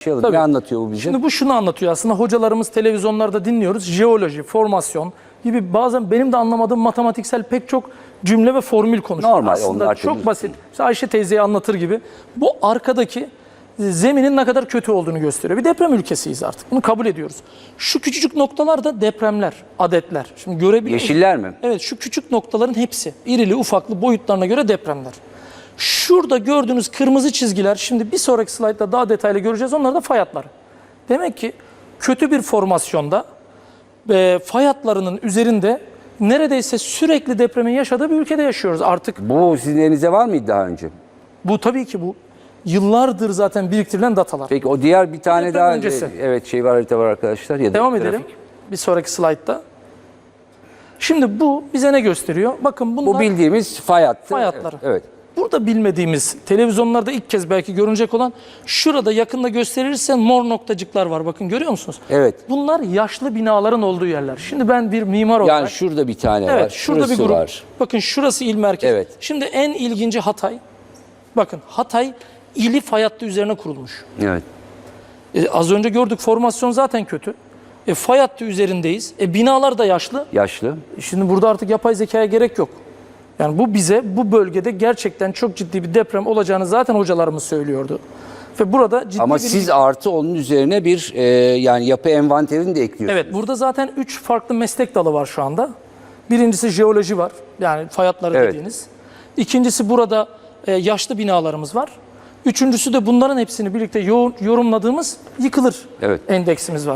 Başlayalım. Tabii. Ne anlatıyor bu bize? Şimdi bu şunu anlatıyor aslında hocalarımız televizyonlarda dinliyoruz. Jeoloji, formasyon gibi bazen benim de anlamadığım matematiksel pek çok cümle ve formül konuşuyor. Normal, aslında onlar çok basit. İşte Ayşe teyzeye anlatır gibi. Bu arkadaki zeminin ne kadar kötü olduğunu gösteriyor. Bir deprem ülkesiyiz artık. Bunu kabul ediyoruz. Şu küçücük noktalar da depremler, adetler. Şimdi görebiliyor musunuz? Yeşiller mi? Evet şu küçük noktaların hepsi irili ufaklı boyutlarına göre depremler. Şurada gördüğünüz kırmızı çizgiler şimdi bir sonraki slaytta daha detaylı göreceğiz. Onlar da fay hatları. Demek ki kötü bir formasyonda e, fay hatlarının üzerinde neredeyse sürekli depremin yaşadığı bir ülkede yaşıyoruz. Artık Bu sizin elinizde var mıydı daha önce? bu tabii ki bu yıllardır zaten biriktirilen datalar. Peki o diğer bir tane Deprem daha öncesi. evet şey var harita var arkadaşlar ya da Devam grafik. edelim bir sonraki slaytta. Şimdi bu bize ne gösteriyor? Bakın bunlar Bu bildiğimiz fay hattı. Fay hatları. Evet. evet. Burada bilmediğimiz, televizyonlarda ilk kez belki görünecek olan şurada yakında gösterirse mor noktacıklar var. Bakın görüyor musunuz? Evet. Bunlar yaşlı binaların olduğu yerler. Şimdi ben bir mimar olarak... Yani şurada bir tane var. evet, şurada bir grup. var. Bakın şurası il merkez. Evet. Şimdi en ilginci Hatay. Bakın Hatay ili fay hattı üzerine kurulmuş. Evet. E, az önce gördük formasyon zaten kötü. E, fay hattı üzerindeyiz. E, binalar da yaşlı. Yaşlı. E, Şimdi burada artık yapay zekaya gerek yok. Yani bu bize bu bölgede gerçekten çok ciddi bir deprem olacağını zaten hocalarımız söylüyordu. Ve burada ciddi Ama bir... siz artı onun üzerine bir e, yani yapı envanterini de ekliyorsunuz. Evet burada zaten 3 farklı meslek dalı var şu anda. Birincisi jeoloji var. Yani fay hatları Evet. dediğiniz. İkincisi burada e, yaşlı binalarımız var. Üçüncüsü de bunların hepsini birlikte yo- yorumladığımız yıkılır Evet. endeksimiz var.